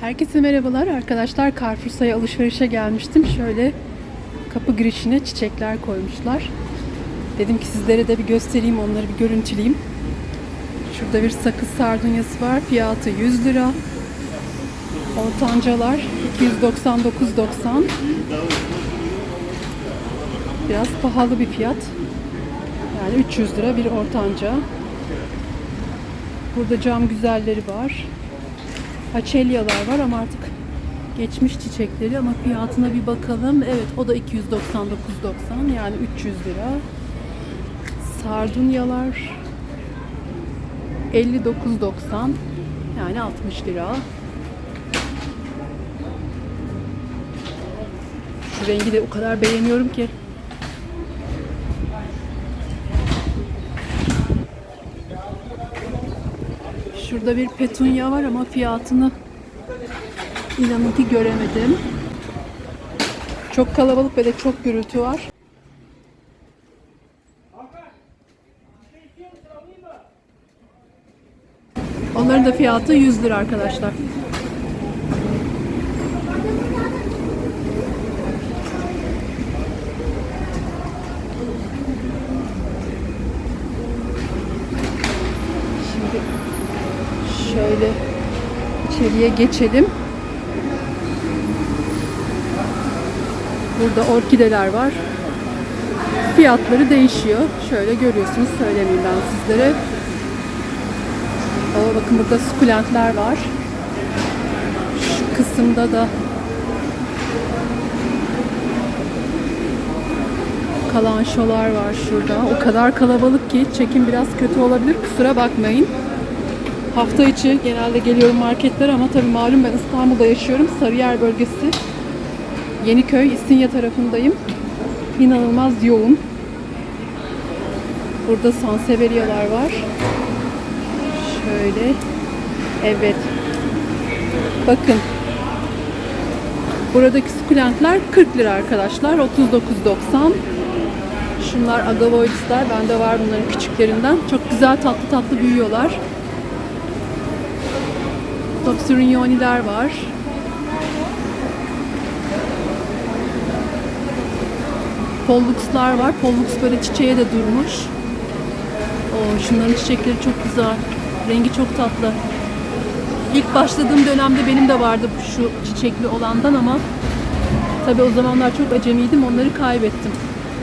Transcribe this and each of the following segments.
Herkese merhabalar arkadaşlar. Carrefour'sa'ya alışverişe gelmiştim. Şöyle kapı girişine çiçekler koymuşlar. Dedim ki sizlere de bir göstereyim, onları bir görüntüleyeyim. Şurada bir sakız sardunyası var. Fiyatı 100 lira. Ortancalar 299.90. Biraz pahalı bir fiyat. Yani 300 lira bir ortanca. Burada cam güzelleri var. Açelyalar var ama artık geçmiş çiçekleri ama fiyatına bir bakalım. Evet o da 299.90 yani 300 lira. Sardunyalar 59.90 yani 60 lira. Şu rengi de o kadar beğeniyorum ki. Şurada bir petunya var ama fiyatını inanın ki göremedim. Çok kalabalık ve de çok gürültü var. Onların da fiyatı 100 lira arkadaşlar. Şimdi şöyle içeriye geçelim. Burada orkideler var. Fiyatları değişiyor. Şöyle görüyorsunuz. Söylemeyeyim ben sizlere. O bakın burada sukulentler var. Şu kısımda da kalanşolar var şurada. O kadar kalabalık ki çekim biraz kötü olabilir. Kusura bakmayın. Hafta içi genelde geliyorum marketlere ama tabii malum ben İstanbul'da yaşıyorum. Sarıyer bölgesi. Yeniköy, İstinye tarafındayım. İnanılmaz yoğun. Burada Sanseveria'lar var. Şöyle. Evet. Bakın. Buradaki sukulentler 40 lira arkadaşlar. 39.90. Şunlar agavoidisler. Bende var bunların küçüklerinden. Çok güzel tatlı tatlı büyüyorlar. Topsurignoniler var. Pollux'lar var. Pollux böyle çiçeğe de durmuş. Oo, şunların çiçekleri çok güzel. Rengi çok tatlı. İlk başladığım dönemde benim de vardı şu çiçekli olandan ama tabi o zamanlar çok acemiydim. Onları kaybettim.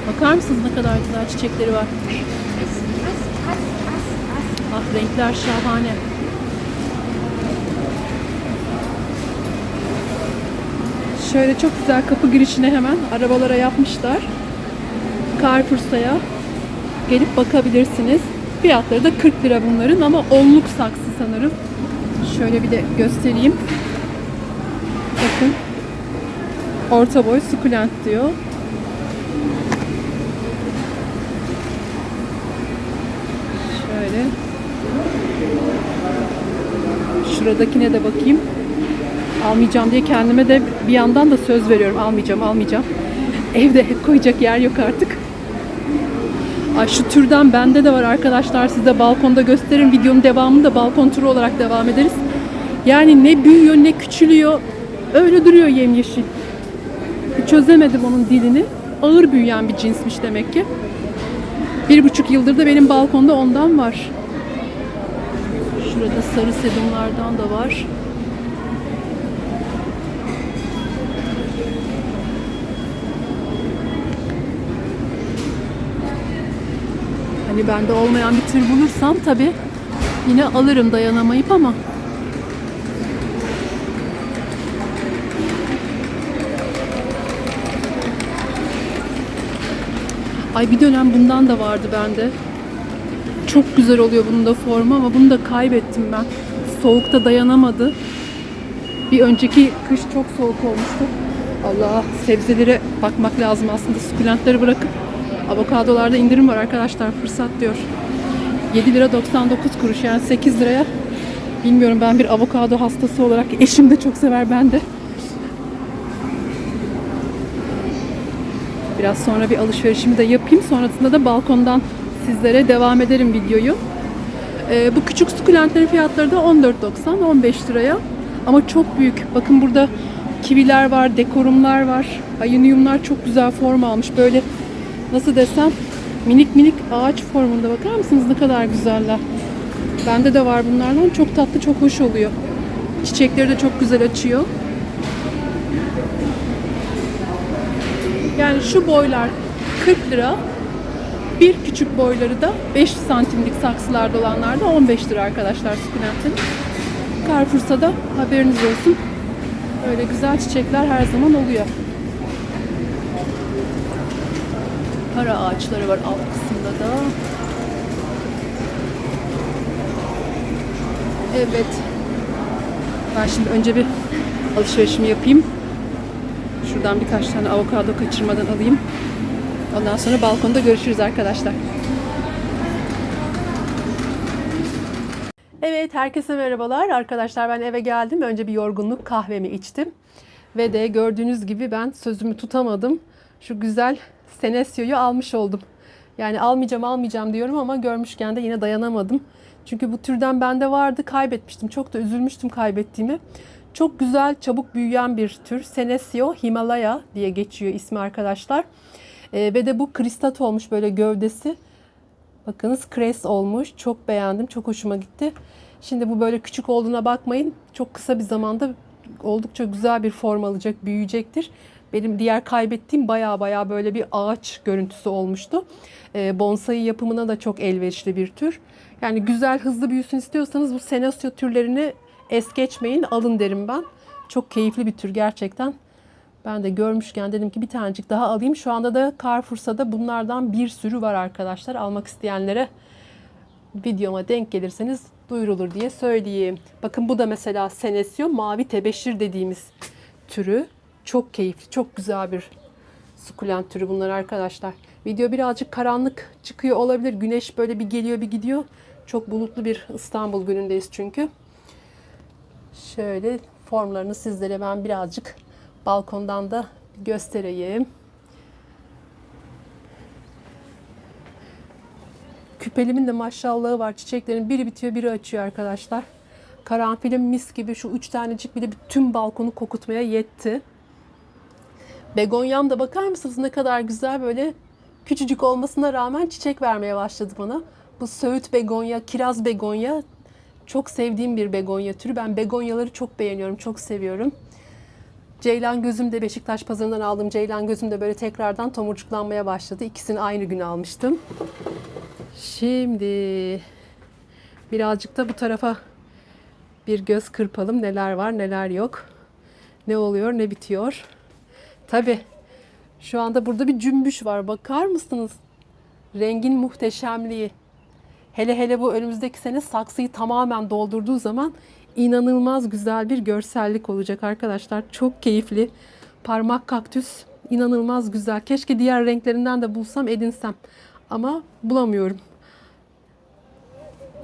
Bakar mısınız ne kadar güzel çiçekleri var. Ah renkler şahane. Şöyle çok güzel kapı girişine hemen arabalara yapmışlar. Carrefour's'a gelip bakabilirsiniz. Fiyatları da 40 lira bunların ama onluk saksı sanırım. Şöyle bir de göstereyim. Bakın. Orta boy sukulent diyor. Şöyle. Şuradakine de bakayım. Almayacağım diye kendime de bir yandan da söz veriyorum. Almayacağım, almayacağım. Evde koyacak yer yok artık. Ay şu türden bende de var arkadaşlar. Size balkonda gösteririm. Videonun devamını da balkon turu olarak devam ederiz. Yani ne büyüyor ne küçülüyor. Öyle duruyor yemyeşil. Çözemedim onun dilini. Ağır büyüyen bir cinsmiş demek ki. Bir buçuk yıldır da benim balkonda ondan var. Şurada sarı sedumlardan da var. Hani bende olmayan bir tür bulursam tabi yine alırım dayanamayıp ama Ay bir dönem bundan da vardı bende. Çok güzel oluyor bunun da formu ama bunu da kaybettim ben. Soğukta dayanamadı. Bir önceki kış çok soğuk olmuştu. Allah sebzelere bakmak lazım aslında. Sukulentleri bırakıp avokadolarda indirim var arkadaşlar. Fırsat diyor. 7 lira 99 kuruş yani 8 liraya. Bilmiyorum ben bir avokado hastası olarak eşim de çok sever ben de. Biraz sonra bir alışverişimi de yapayım. Sonrasında da balkondan sizlere devam ederim videoyu. Ee, bu küçük sukulentlerin fiyatları da 14.90, 15 liraya. Ama çok büyük. Bakın burada kiviler var, dekorumlar var. Ayıniyumlar çok güzel form almış. Böyle nasıl desem minik minik ağaç formunda bakar mısınız ne kadar güzeller. Bende de var bunlardan. Çok tatlı, çok hoş oluyor. Çiçekleri de çok güzel açıyor. Yani şu boylar 40 lira. Bir küçük boyları da 5 santimlik saksılarda olanlar da 15 lira arkadaşlar sukulentlerin. Carrefour'sa da haberiniz olsun. Böyle güzel çiçekler her zaman oluyor. Para ağaçları var alt kısımda da. Evet. Ben şimdi önce bir alışverişimi yapayım. Şuradan birkaç tane avokado kaçırmadan alayım. Ondan sonra balkonda görüşürüz arkadaşlar. Evet, herkese merhabalar. Arkadaşlar ben eve geldim. Önce bir yorgunluk kahvemi içtim. Ve de gördüğünüz gibi ben sözümü tutamadım. Şu güzel Senesio'yu almış oldum. Yani almayacağım almayacağım diyorum ama görmüşken de yine dayanamadım. Çünkü bu türden bende vardı kaybetmiştim. Çok da üzülmüştüm kaybettiğimi. Çok güzel çabuk büyüyen bir tür. Senesio Himalaya diye geçiyor ismi arkadaşlar. Ee, ve de bu kristat olmuş böyle gövdesi. Bakınız kres olmuş. Çok beğendim. Çok hoşuma gitti. Şimdi bu böyle küçük olduğuna bakmayın. Çok kısa bir zamanda oldukça güzel bir form alacak, büyüyecektir. Benim diğer kaybettiğim baya baya böyle bir ağaç görüntüsü olmuştu. Ee, bonsai yapımına da çok elverişli bir tür. Yani güzel, hızlı büyüsün istiyorsanız bu Senesio türlerini es geçmeyin, alın derim ben. Çok keyifli bir tür gerçekten. Ben de görmüşken dedim ki bir tanecik daha alayım. Şu anda da Carrefour'sa da bunlardan bir sürü var arkadaşlar. Almak isteyenlere videoma denk gelirseniz duyurulur diye söyleyeyim. Bakın bu da mesela Senesio mavi tebeşir dediğimiz türü. Çok keyifli, çok güzel bir sukulent türü bunlar arkadaşlar. Video birazcık karanlık çıkıyor olabilir. Güneş böyle bir geliyor bir gidiyor. Çok bulutlu bir İstanbul günündeyiz çünkü. Şöyle formlarını sizlere ben birazcık balkondan da göstereyim. Küpelimin de maşallahı var. Çiçeklerin biri bitiyor biri açıyor arkadaşlar. Karanfilim mis gibi şu üç tanecik bile bütün balkonu kokutmaya yetti. Begonyam da bakar mısınız ne kadar güzel böyle küçücük olmasına rağmen çiçek vermeye başladı bana. Bu söğüt begonya, kiraz begonya çok sevdiğim bir begonya türü. Ben begonyaları çok beğeniyorum, çok seviyorum. Ceylan gözüm de Beşiktaş pazarından aldığım ceylan gözüm de böyle tekrardan tomurcuklanmaya başladı. İkisini aynı gün almıştım. Şimdi birazcık da bu tarafa bir göz kırpalım. Neler var, neler yok. Ne oluyor, ne bitiyor. Tabi şu anda burada bir cümbüş var. Bakar mısınız? Rengin muhteşemliği. Hele hele bu önümüzdeki sene saksıyı tamamen doldurduğu zaman inanılmaz güzel bir görsellik olacak arkadaşlar. Çok keyifli. Parmak kaktüs inanılmaz güzel. Keşke diğer renklerinden de bulsam edinsem. Ama bulamıyorum.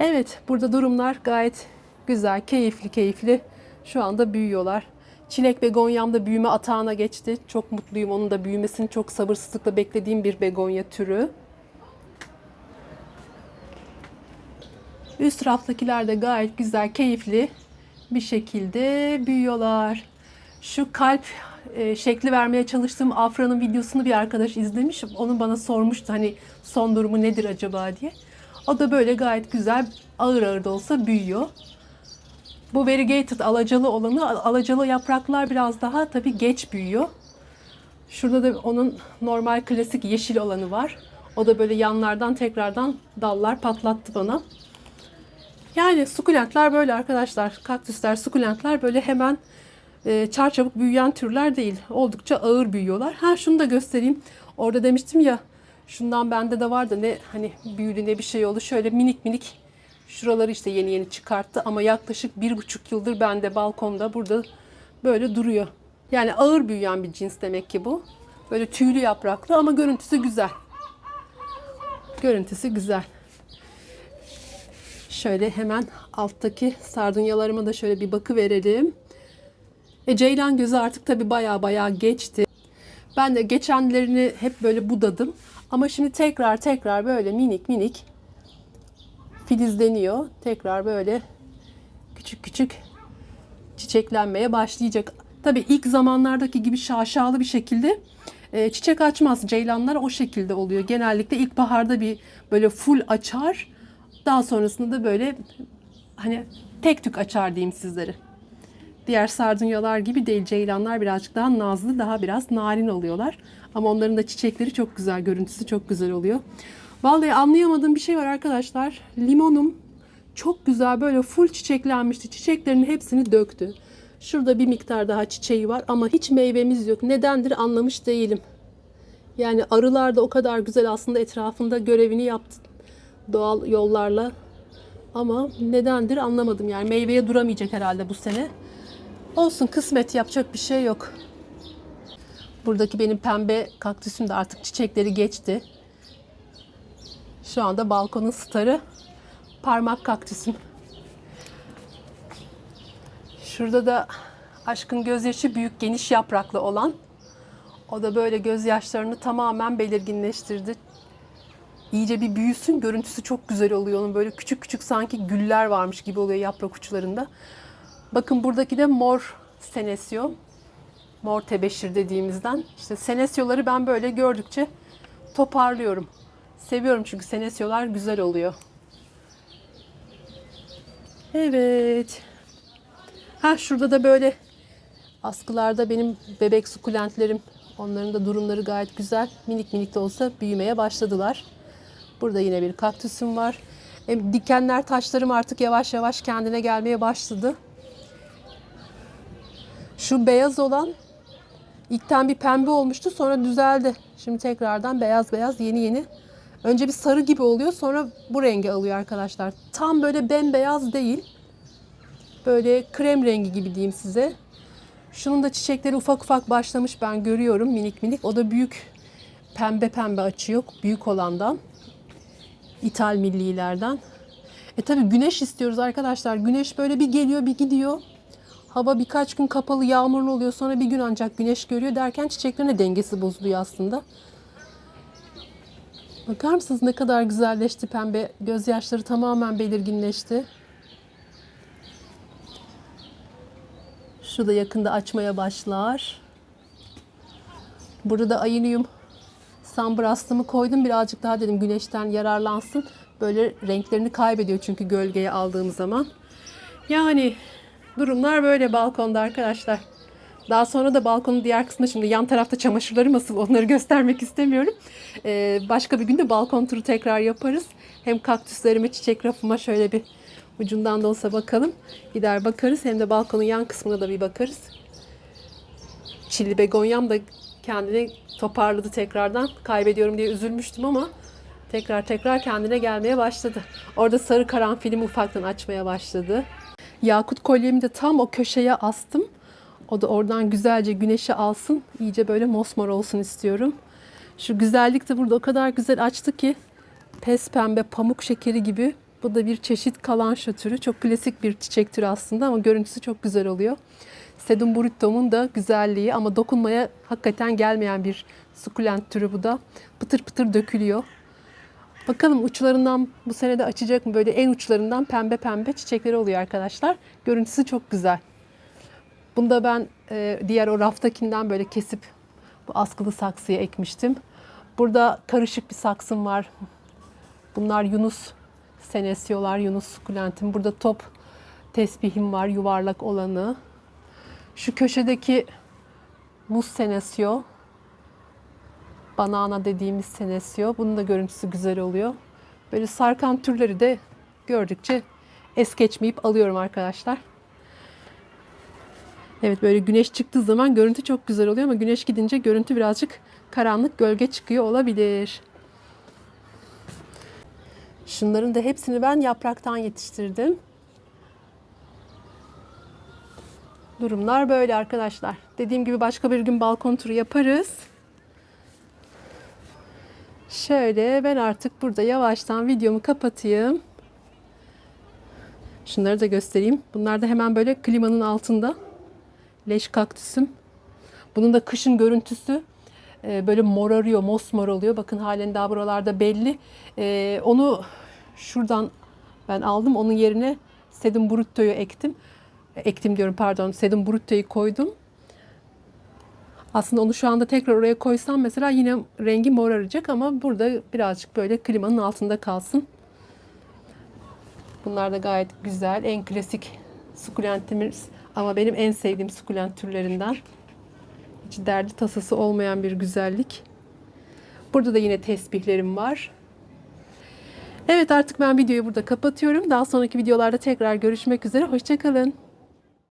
Evet burada durumlar gayet güzel, keyifli keyifli. Şu anda büyüyorlar. Çilek begonyam da büyüme atağına geçti. Çok mutluyum onun da büyümesini çok sabırsızlıkla beklediğim bir begonya türü. Üst raftakiler de gayet güzel, keyifli bir şekilde büyüyorlar. Şu kalp e, şekli vermeye çalıştığım Afra'nın videosunu bir arkadaş izlemiş. Onun bana sormuştu hani son durumu nedir acaba diye. O da böyle gayet güzel ağır ağır da olsa büyüyor. Bu variegated alacalı olanı alacalı yapraklar biraz daha tabii geç büyüyor. Şurada da onun normal klasik yeşil olanı var. O da böyle yanlardan tekrardan dallar patlattı bana. Yani sukulentler böyle arkadaşlar. Kaktüsler, sukulentler böyle hemen e, çarçabuk büyüyen türler değil. Oldukça ağır büyüyorlar. Ha şunu da göstereyim. Orada demiştim ya şundan bende de var da ne hani büyülü ne bir şey oldu. Şöyle minik minik şuraları işte yeni yeni çıkarttı ama yaklaşık bir buçuk yıldır bende balkonda burada böyle duruyor. Yani ağır büyüyen bir cins demek ki bu. Böyle tüylü yapraklı ama görüntüsü güzel. Görüntüsü güzel. Şöyle hemen alttaki sardunyalarıma da şöyle bir bakı verelim. E, ceylan gözü artık tabi baya baya geçti. Ben de geçenlerini hep böyle budadım. Ama şimdi tekrar tekrar böyle minik minik filizleniyor. Tekrar böyle küçük küçük çiçeklenmeye başlayacak. Tabii ilk zamanlardaki gibi şaşalı bir şekilde e, çiçek açmaz. Ceylanlar o şekilde oluyor. Genellikle ilkbaharda bir böyle full açar. Daha sonrasında da böyle hani tek tük açar diyeyim sizlere. Diğer sardunyalar gibi değil. Ceylanlar birazcık daha nazlı, daha biraz narin oluyorlar. Ama onların da çiçekleri çok güzel, görüntüsü çok güzel oluyor. Vallahi anlayamadığım bir şey var arkadaşlar. Limonum çok güzel böyle full çiçeklenmişti. Çiçeklerinin hepsini döktü. Şurada bir miktar daha çiçeği var ama hiç meyvemiz yok. Nedendir anlamış değilim. Yani arılar da o kadar güzel aslında etrafında görevini yaptı doğal yollarla. Ama nedendir anlamadım. Yani meyveye duramayacak herhalde bu sene. Olsun kısmet yapacak bir şey yok. Buradaki benim pembe kaktüsüm de artık çiçekleri geçti. Şu anda balkonun starı parmak kaktüsüm. Şurada da aşkın gözyaşı büyük geniş yapraklı olan. O da böyle gözyaşlarını tamamen belirginleştirdi. İyice bir büyüsün görüntüsü çok güzel oluyor onun böyle küçük küçük sanki güller varmış gibi oluyor yaprak uçlarında. Bakın buradaki de mor senesio. Mor tebeşir dediğimizden. İşte senesyoları ben böyle gördükçe toparlıyorum. Seviyorum çünkü senesyolar güzel oluyor. Evet. Ha şurada da böyle askılarda benim bebek sukulentlerim. Onların da durumları gayet güzel. Minik minik de olsa büyümeye başladılar. Burada yine bir kaktüsüm var. Hem dikenler taşlarım artık yavaş yavaş kendine gelmeye başladı. Şu beyaz olan ilkten bir pembe olmuştu sonra düzeldi. Şimdi tekrardan beyaz beyaz yeni yeni. Önce bir sarı gibi oluyor sonra bu rengi alıyor arkadaşlar. Tam böyle bembeyaz değil. Böyle krem rengi gibi diyeyim size. Şunun da çiçekleri ufak ufak başlamış ben görüyorum minik minik. O da büyük pembe pembe açıyor büyük olandan. İthal millilerden. E tabi güneş istiyoruz arkadaşlar. Güneş böyle bir geliyor bir gidiyor. Hava birkaç gün kapalı yağmurlu oluyor sonra bir gün ancak güneş görüyor derken çiçeklerin de dengesi bozuluyor aslında. Bakar mısınız ne kadar güzelleşti pembe gözyaşları tamamen belirginleşti. Şu da yakında açmaya başlar. Burada da ayınıyum. Sambrastımı koydum birazcık daha dedim güneşten yararlansın. Böyle renklerini kaybediyor çünkü gölgeye aldığım zaman. Yani durumlar böyle balkonda arkadaşlar. Daha sonra da balkonun diğer kısmında şimdi yan tarafta çamaşırlarım asıl onları göstermek istemiyorum. Ee, başka bir günde balkon turu tekrar yaparız. Hem kaktüslerime, çiçek rafıma şöyle bir ucundan da olsa bakalım. Gider bakarız hem de balkonun yan kısmına da bir bakarız. Çilli begonyam da kendini toparladı tekrardan. Kaybediyorum diye üzülmüştüm ama tekrar tekrar kendine gelmeye başladı. Orada sarı karanfilimi ufaktan açmaya başladı. Yakut kolyemi de tam o köşeye astım. O da oradan güzelce güneşi alsın. İyice böyle mosmor olsun istiyorum. Şu güzellik de burada o kadar güzel açtı ki pes pembe pamuk şekeri gibi. Bu da bir çeşit kalanşa türü. Çok klasik bir çiçek türü aslında ama görüntüsü çok güzel oluyor. Sedum burritom'un da güzelliği ama dokunmaya hakikaten gelmeyen bir sukulent türü bu da. Pıtır pıtır dökülüyor. Bakalım uçlarından bu sene de açacak mı? Böyle en uçlarından pembe pembe çiçekleri oluyor arkadaşlar. Görüntüsü çok güzel. Bunu da ben e, diğer o raftakinden böyle kesip bu askılı saksıya ekmiştim. Burada karışık bir saksım var. Bunlar Yunus senesyolar, Yunus sukulentim. Burada top tesbihim var, yuvarlak olanı. Şu köşedeki muz senesyo, banana dediğimiz senesyo. Bunun da görüntüsü güzel oluyor. Böyle sarkan türleri de gördükçe es geçmeyip alıyorum arkadaşlar. Evet böyle güneş çıktığı zaman görüntü çok güzel oluyor ama güneş gidince görüntü birazcık karanlık gölge çıkıyor olabilir. Şunların da hepsini ben yapraktan yetiştirdim. Durumlar böyle arkadaşlar. Dediğim gibi başka bir gün balkon turu yaparız. Şöyle ben artık burada yavaştan videomu kapatayım. Şunları da göstereyim. Bunlar da hemen böyle klimanın altında. Leş kaktüsüm. Bunun da kışın görüntüsü e, böyle morarıyor, mosmor oluyor. Bakın halen daha buralarda belli. E, onu şuradan ben aldım. Onun yerine Sedum Brutto'yu ektim. ektim diyorum pardon. Sedum brutte'yi koydum. Aslında onu şu anda tekrar oraya koysam mesela yine rengi moraracak ama burada birazcık böyle klimanın altında kalsın. Bunlar da gayet güzel. En klasik sukulentimiz ama benim en sevdiğim sukulent türlerinden. Hiç derdi tasası olmayan bir güzellik. Burada da yine tesbihlerim var. Evet artık ben videoyu burada kapatıyorum. Daha sonraki videolarda tekrar görüşmek üzere. Hoşçakalın.